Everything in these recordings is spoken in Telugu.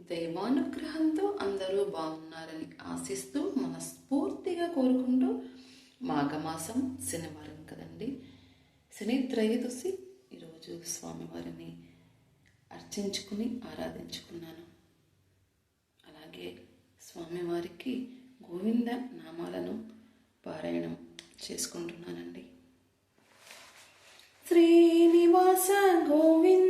దైవానుగ్రహంతో అందరూ బాగున్నారని ఆశిస్తూ మనస్ఫూర్తిగా కోరుకుంటూ మాఘమాసం శనివారం కదండి. శని త్రయోదశి ఈరోజు స్వామివారిని అర్చించుకుని ఆరాధించుకున్నాను. అలాగే స్వామివారికి గోవింద నామాలను పారాయణం చేసుకుంటున్నానండి. శ్రీనివాస గోవింద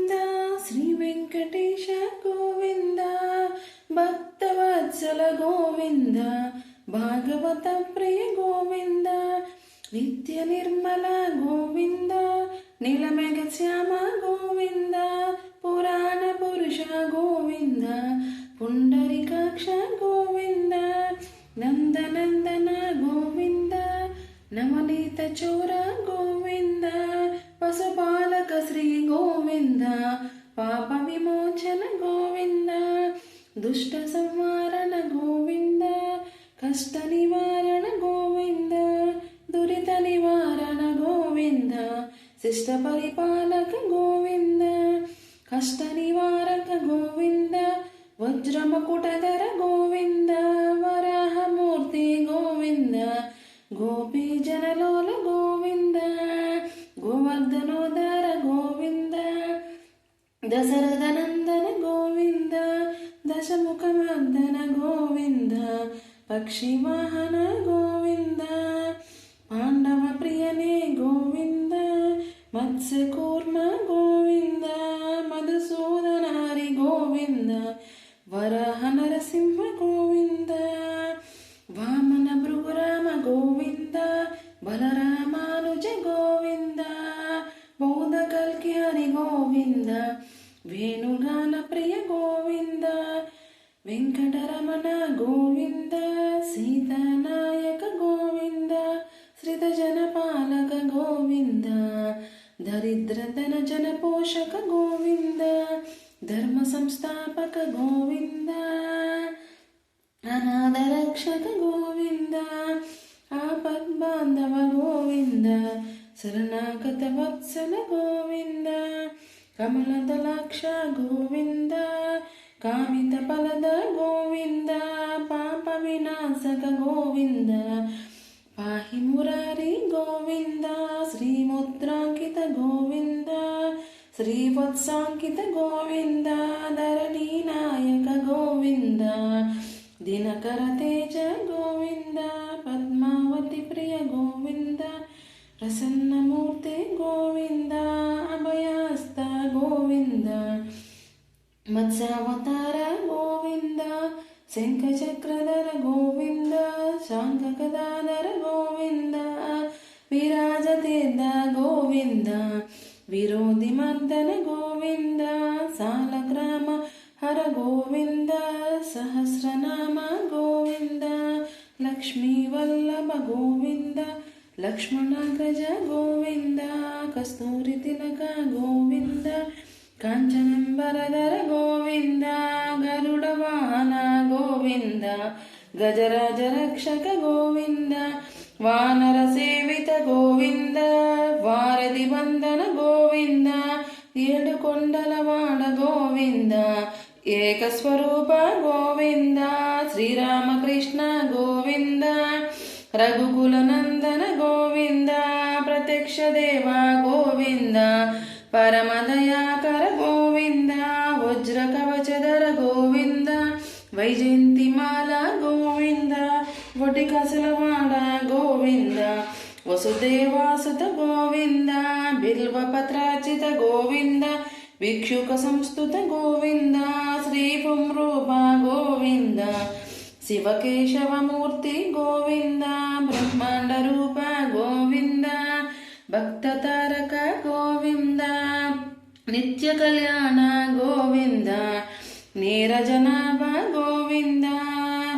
భక్తవత్సల గోవింద భాగవత ప్రియ గోవింద నిత్య నిర్మల గోవింద నీలమేఘ శ్యామ గోవింద పురాణ పురుష గోవింద పుండరికాక్ష గోవింద నందనందన గోవింద నవనీత చోర గోవింద పశుపాలక శ్రీ గోవింద పాప విమోచన గోవింద. దుష్ట సంవారణ గోవింద కష్ట నివారణ గోవింద దురిత నివారణ గోవింద శిష్ట పరిపాలక గోవింద కష్ట నివారక గోవింద వజ్రమకుటధర గోవింద వరాహమూర్తి గోవింద గోపి దశరథనందన గోవింద దశముఖమర్దన గోవింద పక్షివాహన గోవింద పాండవ ప్రియనే గోవింద మత్స్యకూర్మ గోవింద మధుసూదనారి గోవింద వరహ నరసింహ గోవింద వామన భృగురామ గోవింద బలరామానుజ వెంకటరమణ గోవింద సీతానాయక గోవింద శ్రిత జనపాలక గోవింద దరిద్రతన జన పోషక గోవింద ధర్మ సంస్థాపక గోవింద అనాథరక్షక గోవింద ఆపద్బాంధవ గోవింద శరణాగత వత్సల గోవింద కమలదలాక్ష గోవింద కామిత ఫలద గోవింద పాప వినాశక గోవింద పాహి మురారి గోవింద శ్రీముద్రాంకిత గోవింద శ్రీవత్సాంకిత గోవింద ధరణీ నాయక గోవింద దినకర తేజ గోవింద పద్మావతి ప్రియ గోవింద ప్రసన్నమూర్తి గోవింద మత్స్యావతార గోవింద శంఖ చక్రధర గోవింద శాంఖగదాధర గోవింద విరాజతీర్థ గోవింద విరోధి మర్దన గోవింద సాలగ్రామ హర గోవింద సహస్రనామ గోవింద లక్ష్మీ వల్లభ గోవింద లక్ష్మణాగ్రజ గోవింద కస్తూరి తిలక గోవింద కాంచనంబరధర గోవింద గరుడవాన గోవింద గజరాజ రక్షక గోవింద వానర సేవిత గోవింద వారధి వందన గోవింద ఏడు కొండల వాడ గోవింద ఏకస్వరూప గోవింద శ్రీరామకృష్ణ గోవింద రఘుకుల నందన గోవింద ప్రత్యక్ష దేవ గోవింద పరమదయా వైజయంతిమాల గోవింద వటి కసలవాడ గోవింద వసుదేవాసుత గోవింద బిల్వపత్రాచిత గోవింద భిక్షుక సంస్థుత గోవింద శ్రీ పుంరూప గోవింద శివకేశవమూర్తి గోవింద బ్రహ్మాండ రూప గోవింద భక్త తారక గోవింద నిత్య కళ్యాణ గోవింద నీరజనాభ గోవింద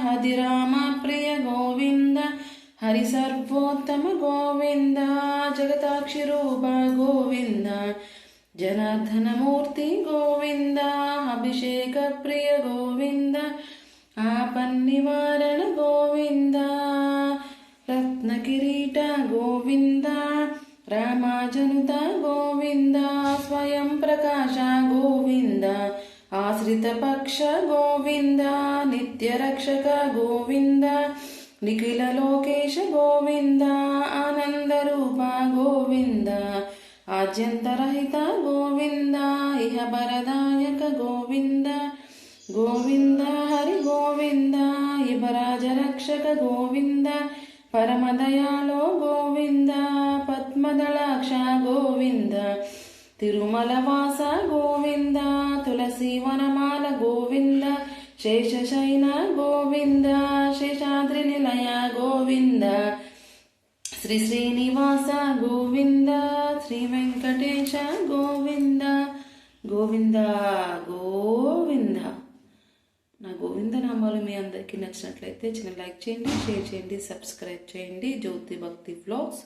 హరి రామ ప్రియ గోవింద హరి సర్వోత్తమ గోవింద జగతాక్షి రూప గోవింద జనార్దనమూర్తి గోవింద అభిషేక ప్రియ గోవింద ఆపన్నివారణ గోవింద రత్న కిరీట గోవింద రామాజనుత గోవింద స్వయం ప్రకాశ గోవింద గోవింద నిత్యరక్షక గోవింద నిఖిల లోకేశ గోవింద ఆనందరూప గోవింద ఆద్యంతరహిత గోవింద ఇహ వరదాయక గోవింద గోవింద హరి గోవింద రక్షక గోవింద పరమదయాలో గోవింద పద్మదళాక్ష గోవింద తిరుమల వాస గోవింద తులసి వనమాల గోవింద శేషశైన గోవింద శేషాద్రి నిలయ గోవింద శ్రీ శ్రీనివాస గోవింద శ్రీ వెంకటేశ గోవింద గోవింద గోవింద నా గోవింద నామాలు మీ అందరికీ నచ్చినట్లయితే చిన్న లైక్ చేయండి షేర్ చేయండి సబ్స్క్రైబ్ చేయండి. జ్యోతి భక్తి బ్లాగ్స్